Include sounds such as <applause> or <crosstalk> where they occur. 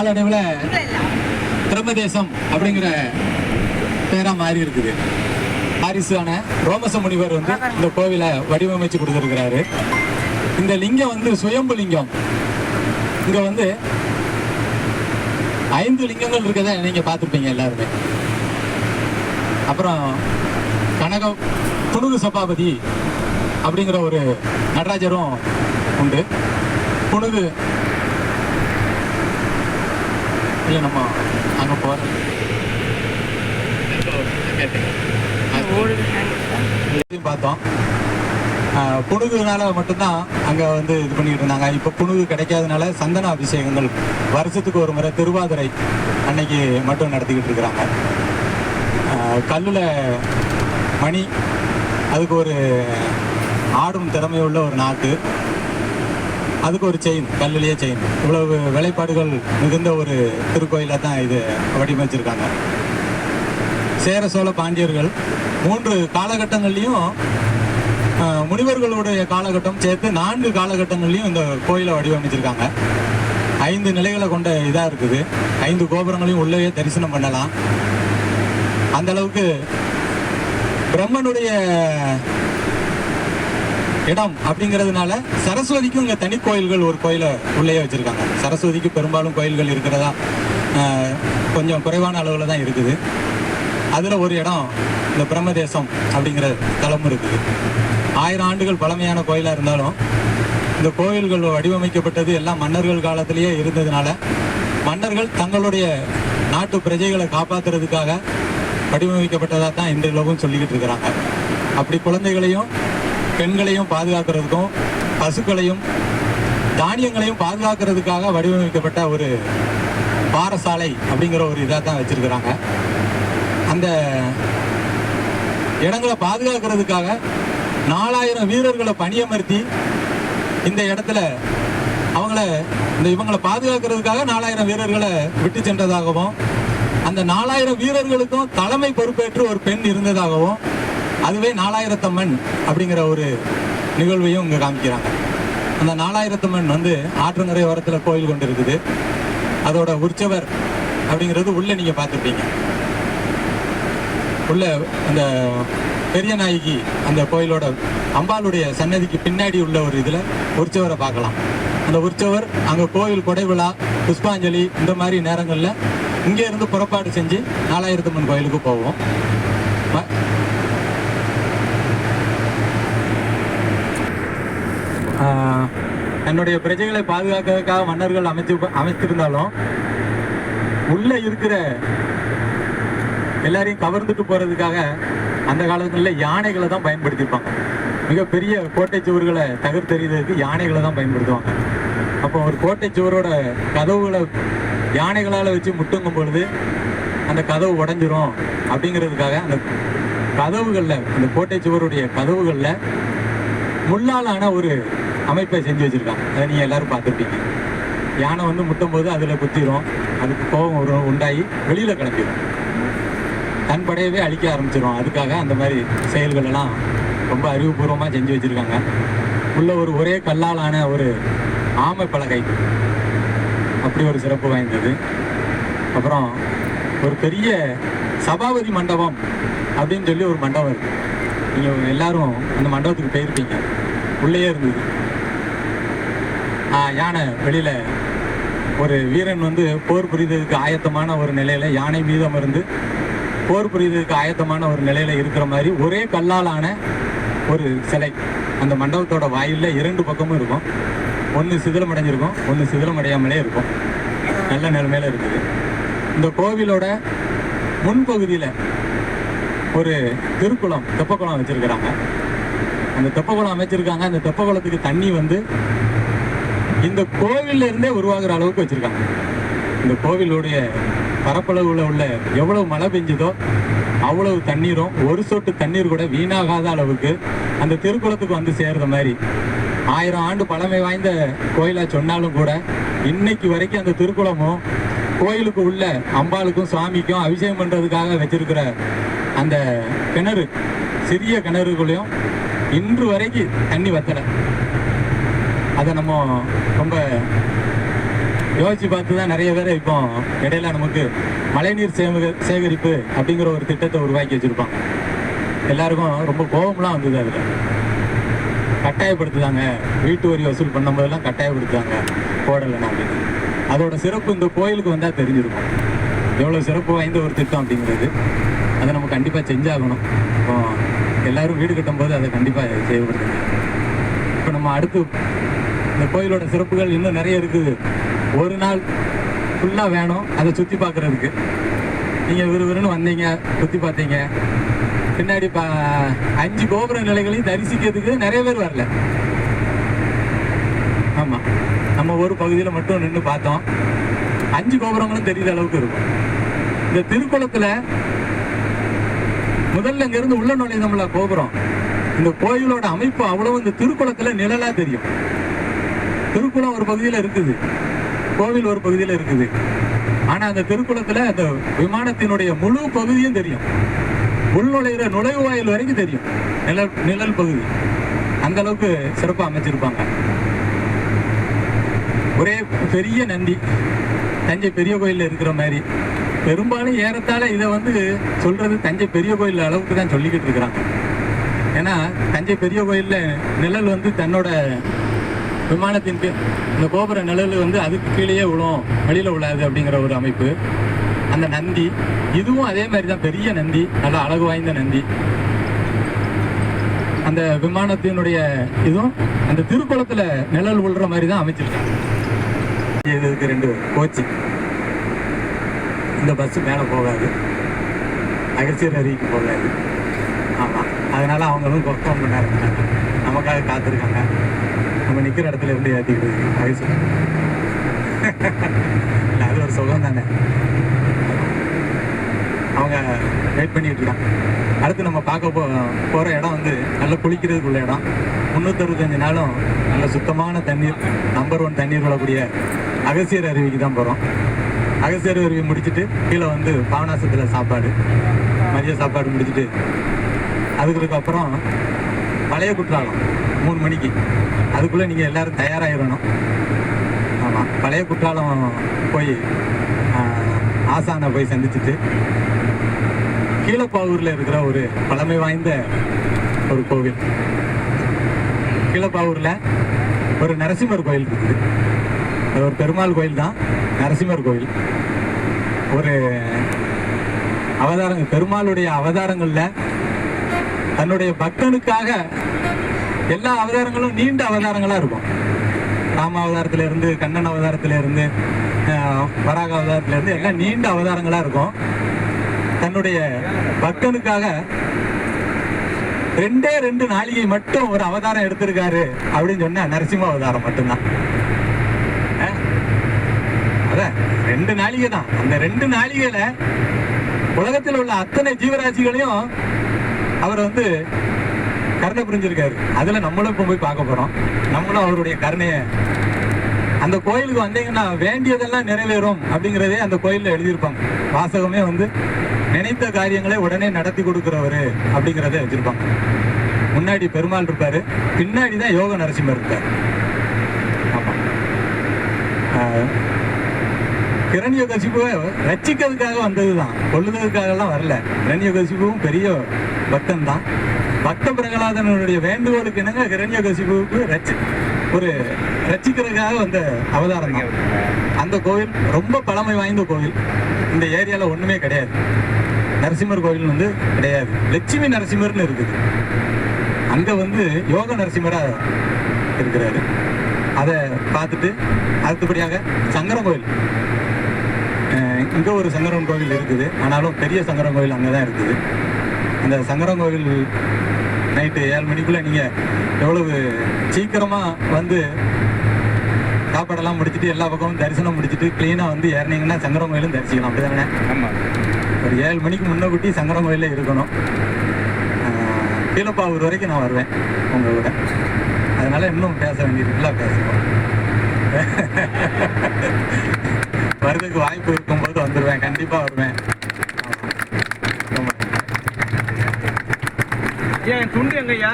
நாளடைவில் பிரம்மதேசம் அப்படிங்கிற பேரா மாறி இருக்குது. வாரிசான ரோமச முனிவர் வந்து இந்த கோவிலை வடிவமைச்சு கொடுத்துருக்கிறாரு. இந்த லிங்கம் வந்து சுயம்பு லிங்கம். இங்க வந்து ஐந்து லிங்கங்கள் இருக்கதை நீங்க பார்த்துருப்பீங்க எல்லாருமே. அப்புறம் கனக புனுகு சபாபதி அப்படிங்கிற ஒரு நடராஜரும் உண்டு. புனுகு இல்லை நம்ம அங்கே போகிறோம் இதையும் பார்த்தோம். ஆஹ் புனுகுனால மட்டும்தான் அங்கே வந்து இது பண்ணிட்டு இருந்தாங்க. இப்போ புனுகு கிடைக்காதனால சந்தன அபிஷேகங்கள் வருஷத்துக்கு ஒரு முறை திருவாதிரை அன்னைக்கு மட்டும் நடத்திக்கிட்டு இருக்கிறாங்க. கல்லில் மணி அதுக்கு ஒரு ஆடும் திறமையுள்ள ஒரு நாட்டு. அதுக்கு ஒரு செயின் கல்லிலேயே செயின் இவ்வளவு வேலைப்பாடுகள் மிகுந்த ஒரு திருக்கோயிலாக தான் இது வடிவமைச்சிருக்காங்க. சேர சோழ பாண்டியர்கள் மூன்று காலகட்டங்கள்லையும் முனிவர்களுடைய காலகட்டம் சேர்த்து நான்கு காலகட்டங்கள்லையும் இந்த கோயிலை வடிவமைச்சிருக்காங்க. ஐந்து நிலைகளை கொண்ட இதாக இருக்குது. ஐந்து கோபுரங்களையும் உள்ளே தரிசனம் பண்ணலாம். அந்த அளவுக்கு பிரம்மனுடைய இடம் அப்படிங்கிறதுனால சரஸ்வதிக்கும் இங்கே தனி கோயில்கள் ஒரு கோயிலை உள்ளேயே வச்சுருக்காங்க. சரஸ்வதிக்கு பெரும்பாலும் கோயில்கள் இருக்கிறதா கொஞ்சம் குறைவான அளவில் தான் இருக்குது. அதில் ஒரு இடம் இந்த பிரம்மதேசம் அப்படிங்கிற தலம் இருக்குது. ஆயிரம் ஆண்டுகள் பழமையான கோயிலாக இருந்தாலும் இந்த கோயில்கள் வடிவமைக்கப்பட்டது எல்லாம் மன்னர்கள் காலத்திலேயே இருந்ததுனால மன்னர்கள் தங்களுடைய நாட்டு பிரஜைகளை காப்பாத்துறதுக்காக வடிவமைக்கப்பட்டதாக தான் இன்றைய சொல்லிக்கிட்டு இருக்கிறாங்க. அப்படி குழந்தைகளையும் பெண்களையும் பாதுகாக்கிறதுக்கும் பசுக்களையும் தானியங்களையும் பாதுகாக்கிறதுக்காக வடிவமைக்கப்பட்ட ஒரு பாரசாலை அப்படிங்கிற ஒரு இதாக தான் வச்சிருக்கிறாங்க. அந்த இடங்களை பாதுகாக்கிறதுக்காக நாலாயிரம் வீரர்களை பணியமர்த்தி இந்த இடத்துல அவங்கள இந்த இவங்களை பாதுகாக்கிறதுக்காக நாலாயிரம் வீரர்களை விட்டு சென்றதாகவும் அந்த நாலாயிரம் வீரர்களுக்கும் தலைமை பொறுப்பேற்று ஒரு பெண் இருந்ததாகவும் அதுவே நாலாயிரத்தம்மன் அப்படிங்கிற ஒரு நிகழ்வையும் இங்கே காமிக்கிறாங்க. அந்த நாலாயிரத்தம்மன் வந்து ஆற்றங்கரை ஓரத்தில் கோயில் கொண்டு இருக்குது. அதோட உற்சவர் அப்படிங்கிறது உள்ளே நீங்கள் பார்த்துருப்பீங்க. உள்ள அந்த பெரிய நாயகி அந்த கோயிலோட அம்பாளுடைய சன்னதிக்கு பின்னாடி உள்ள ஒரு இதில் உற்சவரை பார்க்கலாம். அந்த உற்சவர் அங்கே கோயில் கொடை விழா புஷ்பாஞ்சலி இந்த மாதிரி நேரங்களில் இங்கே இருந்து புறப்பாடு செஞ்சு நாலாயிரத்தம்மன் கோயிலுக்கு போவோம். தன்னுடைய பிரஜைகளை பாதுகாக்கிறதுக்காக மன்னர்கள் அமைச்சு அமைத்திருந்தாலும் உள்ள இருக்கிற எல்லாரையும் கவர்ந்துட்டு போறதுக்காக அந்த காலத்துல யானைகளை தான் பயன்படுத்தியிருப்பாங்க. மிகப்பெரிய கோட்டை சுவர்களை தகர்த்தெறியதுக்கு யானைகளை தான் பயன்படுத்துவாங்க. அப்போ ஒரு கோட்டை சுவரோட கதவுகளை யானைகளால் வச்சு முட்டுங்கும் பொழுது அந்த கதவு உடஞ்சிரும் அப்படிங்கிறதுக்காக அந்த கதவுகளில் அந்த கோட்டை சுவருடைய கதவுகளில் முள்ளாலான ஒரு அமைப்பை செஞ்சு வச்சுருக்காங்க. அதை நீங்கள் எல்லோரும் பார்த்துருப்பீங்க. யானை வந்து முட்டும் போது அதில் குத்திரும். அதுக்கு கோபம் வரும் உண்டாகி வெளியில் கிளம்பிடும் தன் படையவே அழிக்க ஆரம்பிச்சிடும் அதுக்காக அந்த மாதிரி செயல்கள் எல்லாம் ரொம்ப அறிவுபூர்வமாக செஞ்சு வச்சுருக்காங்க. உள்ள ஒரு ஒரே கல்லாலான ஒரு ஆமை பலகை. அப்படி ஒரு சிறப்பு வாய்ந்தது. அப்புறம் ஒரு பெரிய சபாபதி மண்டபம் அப்படின்னு சொல்லி ஒரு மண்டபம் இருக்குது நீங்கள் எல்லாரும் அந்த மண்டபத்துக்கு போயிருப்பீங்க. உள்ளேயே இருந்தது. யானை வெளியில் ஒரு வீரன் வந்து போர் புரிதலுக்கு ஆயத்தமான ஒரு நிலையில யானை மீதம் இருந்து போர் புரிதலுக்கு ஆயத்தமான ஒரு நிலையில இருக்கிற மாதிரி ஒரே கல்லாலான ஒரு சிலை. அந்த மண்டபத்தோட வாயில்ல இரண்டு பக்கமும் இருக்கும். ஒன்று சிதிலம் அடைஞ்சிருக்கும் ஒன்று சிதிலம் அடையாமலே இருக்கும். நல்ல நிலைமையில இருக்குது. இந்த கோவிலோட முன்பகுதியில் ஒரு திருக்குளம் தெப்பக்குளம் வச்சிருக்கிறாங்க. அந்த தெப்பக்குளம் அமைச்சிருக்காங்க. அந்த தெப்பக்குளத்துக்கு தண்ணி வந்து இந்த கோவில்ல இருந்தே உருவாகிற அளவுக்கு வச்சிருக்காங்க. இந்த கோவிலுடைய பரப்பளவுல உள்ள எவ்வளவு மழை பெஞ்சுதோ அவ்வளவு தண்ணீரும் ஒரு சொட்டு தண்ணீர் கூட வீணாகாத அளவுக்கு அந்த திருக்குளத்துக்கு வந்து சேர்ற மாதிரி. ஆயிரம் ஆண்டு பழமை வாய்ந்த கோயிலா சொன்னாலும் கூட இன்னைக்கு வரைக்கும் அந்த திருக்குளமும் கோயிலுக்கு உள்ள அம்பாளுக்கும் சுவாமிக்கும் அபிஷேகம் பண்றதுக்காக வச்சிருக்கிற அந்த கிணறு சிறிய கிணறுகளையும் இன்று வரைக்கும் தண்ணி வத்தலை. அதை நம்ம ரொம்ப யோசிச்சு பார்த்து தான் நிறைய பேர் இப்போ இடையில நமக்கு மழைநீர் சேமக சேகரிப்பு அப்படிங்கிற ஒரு திட்டத்தை உருவாக்கி வச்சிருப்பாங்க. எல்லாருக்கும் ரொம்ப கோபம்லாம் வந்தது அதில். கட்டாயப்படுத்துதாங்க. வீட்டு வரி வசூல் பண்ணும்போதெல்லாம் கட்டாயப்படுத்துவாங்க போடலைன்னா அப்படின்னு. அதோட சிறப்பு இந்த கோயிலுக்கு வந்தால் தெரிஞ்சிருக்கும். எவ்வளோ சிறப்பு வாய்ந்த ஒரு திட்டம் அப்படிங்கிறது. அதை நம்ம கண்டிப்பாக செஞ்சாகணும். இப்போ எல்லாரும் வீடு கட்டும்போது அதை கண்டிப்பாக செய்யப்படுதுங்க. இப்போ நம்ம அடுத்து இந்த கோயிலோட சிறப்புகள் இன்னும் நிறைய இருக்குது. ஒரு நாள் ஃபுல்லாக வேணும் அதை சுற்றி பார்க்குறதுக்கு. நீங்கள் விறுவிறுன்னு வந்தீங்க சுற்றி பார்த்தீங்க. பின்னாடி பா அஞ்சு கோபுர நிலைகளையும் தரிசிக்கிறதுக்கு நிறைய பேர் வரல. ஆமாம் நம்ம ஒரு பகுதியில் மட்டும் நின்று பார்த்தோம். அஞ்சு கோபுரங்களும் தெரியுற அளவுக்கு இருக்கும். இந்த திருக்குளத்தில் முதல்ல இங்கேருந்து உள்ள நுழைந்தோம்ல கோபுரம். இந்த கோயிலோட அமைப்பு அவ்வளவு இந்த திருக்குளத்தில் நிழலாக தெரியும். திருக்குளம் ஒரு பகுதியில் இருக்குது. கோவில் ஒரு பகுதியில் இருக்குது. ஆனால் அந்த திருக்குளத்தில் அந்த விமானத்தினுடைய முழு பகுதியும் தெரியும். உள்நுழைகிற நுழைவாயில் வரைக்கும் தெரியும். நிழல் நிழல் பகுதி. அந்த அளவுக்கு சிறப்பாக அமைச்சிருப்பாங்க. ஒரே பெரிய நந்தி. தஞ்சை பெரிய கோயிலில் இருக்கிற மாதிரி. பெரும்பாலும் ஏறத்தாழ இதை வந்து சொல்றது தஞ்சை பெரிய கோயில் அளவுக்கு தான் சொல்லிக்கிட்டு இருக்கிறாங்க. ஏன்னா தஞ்சை பெரிய கோயிலில் நிழல் வந்து தன்னோட விமானத்தின் இந்த கோபுர நிழல் வந்து அதுக்கு கீழேயே விழும் வழியில் விழாது அப்படிங்கிற ஒரு அமைப்பு. அந்த நந்தி இதுவும் அதே மாதிரி தான் பெரிய நந்தி நல்ல அழகு வாய்ந்த நந்தி. அந்த விமானத்தினுடைய இதுவும் அந்த திருக்குளத்தில் நிழல் விழுற மாதிரி தான் அமைச்சிருக்காங்க இதுக்கு ரெண்டு கோச்சு. இந்த பஸ்ஸு மேலே போகாது. அகசியர் அருவிக்கு போகாது. ஆமாம் அதனால் அவங்களும் கொக்கம் பண்ண இருக்காங்க நமக்காக காத்திருக்காங்க. நம்ம நிற்கிற இடத்துல இருந்து ஏற்றிக்கிட்டு அகசியர் இல்லை அது ஒரு சுகம் தானே. அவங்க வெயிட் பண்ணிட்டு இருக்காங்க. அடுத்து நம்ம பார்க்க போ போகிற இடம் வந்து நல்லா குளிக்கிறதுக்குள்ள இடம். முந்நூற்றறுபத்தஞ்சு நாளும் நல்ல சுத்தமான தண்ணீர் நம்பர் ஒன் தண்ணீர் விடக்கூடிய அகசியர் அருவிக்கு தான் போகிறோம் அகசியர் அருவி முடிச்சுட்டு கீழே வந்து பாவனாசத்தில் சாப்பாடு மதிய சாப்பாடு முடிச்சுட்டு அதுக்கு அப்புறம் பழைய குற்றாலம் மூணு மணிக்கு. அதுக்குள்ளே நீங்கள் எல்லோரும் தயாராகிடணும் ஆமாம் பழைய குற்றாலம் போய் ஆசானை போய் சந்திச்சுட்டு கீழப்பாவூரில் இருக்கிற ஒரு பழமை வாய்ந்த ஒரு கோவில். கீழப்பாவூரில் ஒரு நரசிம்மர் கோயில் இருக்குது. அது ஒரு பெருமாள் கோயில் தான். நரசிம்மர் கோயில். ஒரு அவதாரங்கள் பெருமாளுடைய அவதாரங்களில் தன்னுடைய பக்தனுக்காக எல்லா அவதாரங்களும் நீண்ட அவதாரங்களா இருக்கும். ராம அவதாரத்துல இருந்து கண்ணன் அவதாரத்துல இருந்து அஹ், வராக அவதாரத்துல இருந்து எல்லாம் நீண்ட அவதாரங்களா இருக்கும். தன்னுடைய பக்தனுக்காக ரெண்டே ரெண்டு நாளிகை மட்டும் ஒரு அவதாரம் எடுத்திருக்காரு அப்படின்னு சொன்னா நரசிம்ம அவதாரம் மட்டும்தான். அதான் ரெண்டு நாளிகை தான். அந்த ரெண்டு நாளிகையில உலகத்தில் உள்ள அத்தனை ஜீவராசிகளையும் அவர் வந்து கருணை புரிஞ்சிருக்காரு. அதுல நம்மளும் இப்போ போய் பார்க்க போறோம். நம்மளும் அவருடைய கருணையை அந்த கோயிலுக்கு வந்தீங்கன்னா வேண்டியதெல்லாம் நிறைவேறும் அப்படிங்கிறதே அந்த கோயிலில் எழுதியிருப்பாங்க. வாசகமே வந்து நினைத்த காரியங்களை உடனே நடத்தி கொடுக்குறவர் அப்படிங்கிறத வச்சிருப்பாங்க. முன்னாடி பெருமாள் இருப்பாரு. பின்னாடி தான் யோக நரசிம்மர் இருப்பார் கிரண்ய கசிப்புவை ரச்சிக்கிறதுக்காக வந்தது தான் கொள்ளுதற்காகலாம் வரல. கிரண்யகசிபுவும் பெரிய பக்தன் தான் பக்த பிரகலாதனுடைய வேண்டுகோளுக்கு இணங்க கிரண்யகசிபுவுக்கு ரட்சி ஒரு ரச்சிக்கிறதுக்காக வந்த அவதாரம் அந்த கோவில் ரொம்ப பழமை வாய்ந்த கோவில். இந்த ஏரியாவில் ஒன்றுமே கிடையாது. நரசிம்மர் கோவில் வந்து கிடையாது. லட்சுமி நரசிம்மர்னு இருக்குது. அங்கே வந்து யோக நரசிம்மராக இருக்கிறாரு. அதை பார்த்துட்டு அடுத்தபடியாக சங்கரன் கோயில் இங்கே ஒரு சங்கரன் கோவில் இருக்குது. ஆனாலும் பெரிய சங்கரன் கோவில் அங்கே தான் இருக்குது. அந்த சங்கரன் கோவில் நைட்டு ஏழு மணிக்குள்ள நீங்க எவ்வளவு சீக்கிரமா வந்து சாப்பாடெல்லாம் முடிச்சுட்டு எல்லா பக்கமும் தரிசனம் முடிச்சுட்டு க்ளீனா வந்து ஏறினீங்கன்னா சங்கரன் கோயிலும் தரிசிக்கலாம். அப்படிதானே? ஆமா. ஒரு ஏழு மணிக்கு முன்னக்கூட்டி சங்கரன் கோயிலில் இருக்கணும். கீழப்பாவூர் வரைக்கும் நான் வருவேன் உங்க கூட. அதனால இன்னும் பேச வேண்டியிருக்குல்ல பேசுவோம். <laughs> வரதுக்கு வாய்ப்பு இருக்கும்போது வந்துடுவேன் கண்டிப்பா வருவேன் ஆமா. ரொம்ப நன்றி. ஏன் துண்டு எங்கய்யா?